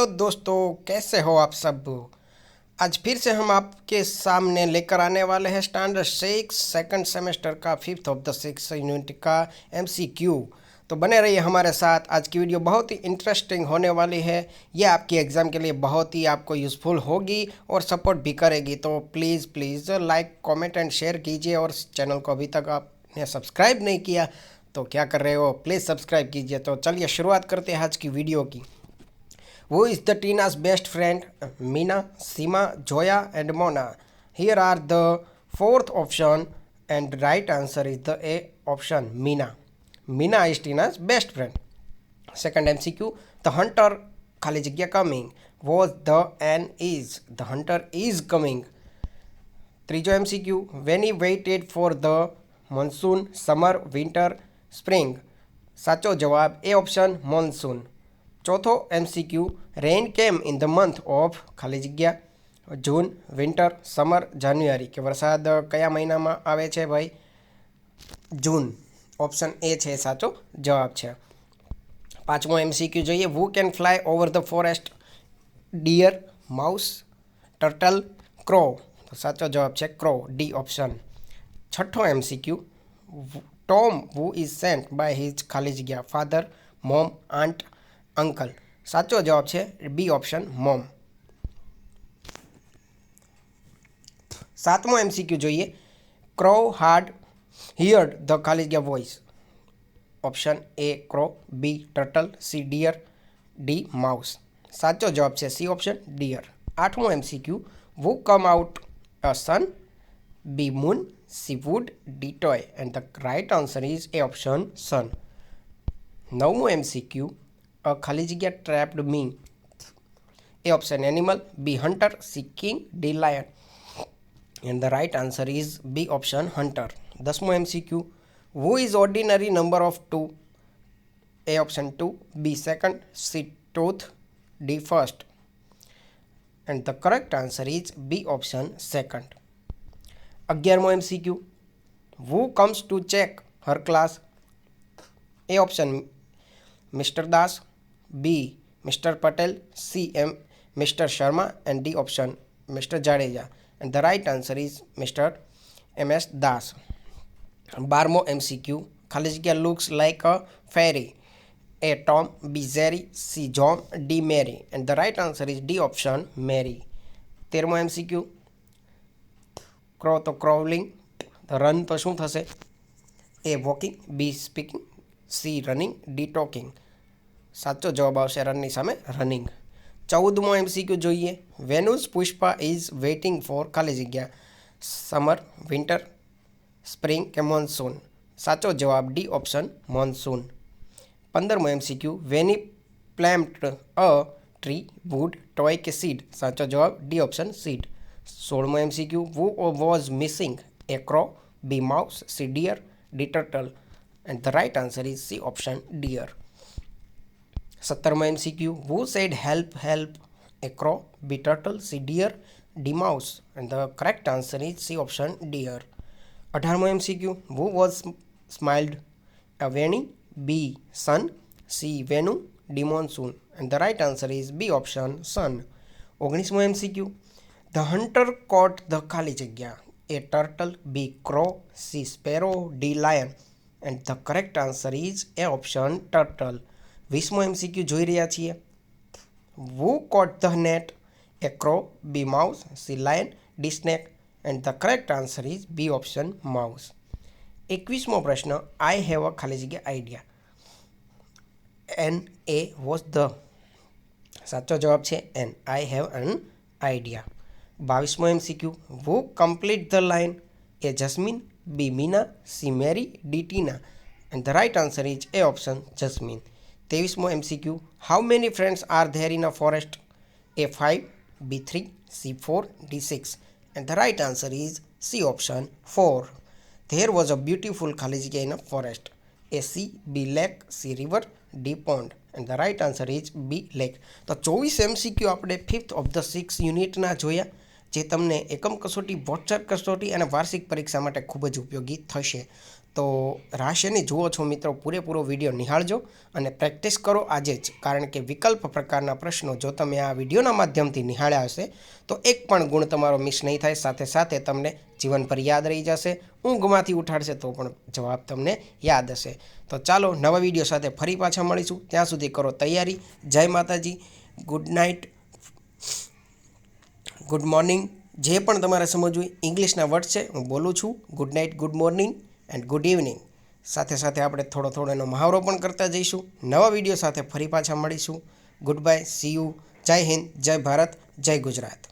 Hello दोस्तों कैसे हो आप सब आज फिर से हम आपके सामने लेकर आने वाले हैं स्टैंडर्ड सिक्स सेकंड सेमेस्टर का fifth of the six unit का एमसीक्यू तो बने रहिए हमारे साथ आज की वीडियो बहुत ही इंटरेस्टिंग होने वाली है ये आपकी एग्ज़ाम के लिए बहुत ही आपको यूज़फुल होगी और सपोर्ट भी करेगी तो please please like comment and share कीजिए और चैनल को अभी तक आपने सब्सक्राइब नहीं किया तो क्या कर रहे हो प्लीज़ सब्सक्राइब कीजिए तो चलिए शुरुआत करते हैं आज की वीडियो की Who is the Tina's best friend? Mina, Sima, Joya and Mona. Here are the fourth option and the right answer is the A option, Mina. Mina is Tina's best friend. Second MCQ, the hunter खाली जगह coming was the an is the hunter is coming ત્રીજો MCQ Veni waited for the monsoon summer winter spring સાચો જવાબ એ option monsoon ચોથો MCQ rain came in the month of ખાલી જગ્યા જૂન winter summer જાન્યુઆરી કે વરસાદ કયા મહિનામાં આવે છે ભાઈ જૂન ઓપ્શન એ છે સાચો જવાબ છે પાંચમો એમસીક્યુ જોઈએ who can fly over the forest deer mouse turtle crow તો સાચો જવાબ છે ક્રો ડી ઓપ્શન છઠ્ઠો MCQ Tom who is sent by his ખાલી જગ્યા ફાધર મોમ આંટ अंकल साचो जवाब है बी ऑप्शन मॉम सातमो एम सीक्यू जो है क्रो हार्ड हियर्ड ध खाली जगह voice option A crow B turtle C deer D mouse साचो जवाब है सी ऑप्शन डीयर आठमो MCQ who come out a sun B moon C wood D toy and the right answer is A option sun नवमो CQ खाली जगह trapped me A option animal B hunter C king D lion and the right answer is B option hunter दसमो M C Q who is ordinary number of two A option two B second C tooth D first and the correct answer is B option second अग्यारो M C Q who comes to check her class A option mister Das B mister Patel C M mister Sharma and D option mister Jadeja and the right answer is mister M S Das बारमो M C Q खाली जगह looks like a fairy A Tom B Jerry C Jom D Mary and the right answer is D option Mary M C Q crow to crawling run to शू A walking B speaking C running D talking सच्चो जवाब option running सामने running 14वां MCQ જોઈએ વેન્યુસ Pushpa is waiting for કલેજ ગયા summer winter spring કે monsoon સાચો જવાબ ડી ઓપ્શન મોનસૂન 15મો MCQ Veni plant a tree wood toy કે સીડ સાચો જવાબ ડી ઓપ્શન સીડ 16મો MCQ who was missing A crow B mouse C deer D turtle and the right answer is C option deer સત્તરમાં MCQ who said help help A crow B turtle C deer D mouse and the correct answer is C option deer અઢારમો MCQ who was smiled A Veni B sun C Venu D monsoon and the right answer is B option sun ઓગણીસમો MCQ the hunter caught the ખાલી જગ્યા A turtle B crow C sparrow D lion and the correct answer is A option turtle વીસમો MCQ જોઈ રહ્યા છીએ who caught the net A crow B mouse C lion D snake and the correct answer is B option mouse એકવીસમો પ્રશ્ન I have a ખાલી જગ્યા idea an A was the સાચો જવાબ છે an I have an idea બાવીસમો MCQ who complete the line A jasmine B Meena C Mary D Tina and the right answer is A option jasmine ત્રેવીસમો MCQ how many friends are there in a forest A five B three C four D six and the right answer is C option four there was a beautiful ખાલી જગ્યા in a forest A sea B lake C river D pond and the right answer is B lake તો ચોવીસ MCQ આપણે fifth of the six યુનિટના જોયા જે તમને એકમ કસોટી વોટ્સએપ કસોટી અને વાર્ષિક પરીક્ષા માટે ખૂબ જ ઉપયોગી થશે તો રહસ્યની જુઓ છો મિત્રો પૂરેપૂરો વિડીયો નિહાળજો અને પ્રેક્ટિસ કરો આજે જ કારણ કે વિકલ્પ પ્રકારના પ્રશ્નો જો તમે આ વિડીયોના માધ્યમથી નિહાળ્યા હશે તો એક પણ ગુણ તમારો મિસ નહીં થાય સાથે સાથે તમને જીવનભર યાદ રહી જશે ઊંઘમાંથી ઉઠાડશે તો પણ જવાબ તમને યાદ હશે તો ચાલો નવા વિડીયો સાથે ફરી પાછા મળીશું ત્યાં સુધી કરો તૈયારી જય માતાજી ગુડ નાઇટ ગુડ મોર્નિંગ જે પણ તમારે સમજવું ઇંગ્લિશના વર્ડ છે હું બોલું છું good night good morning and good evening સાથે સાથે આપણે થોડો થોડો એનો મહાવરો પણ કરતા જઈશું નવા વિડીયો સાથે ફરી પાછા મળીશું ગુડ બાય સી યુ જય હિન્દ જય ભારત જય ગુજરાત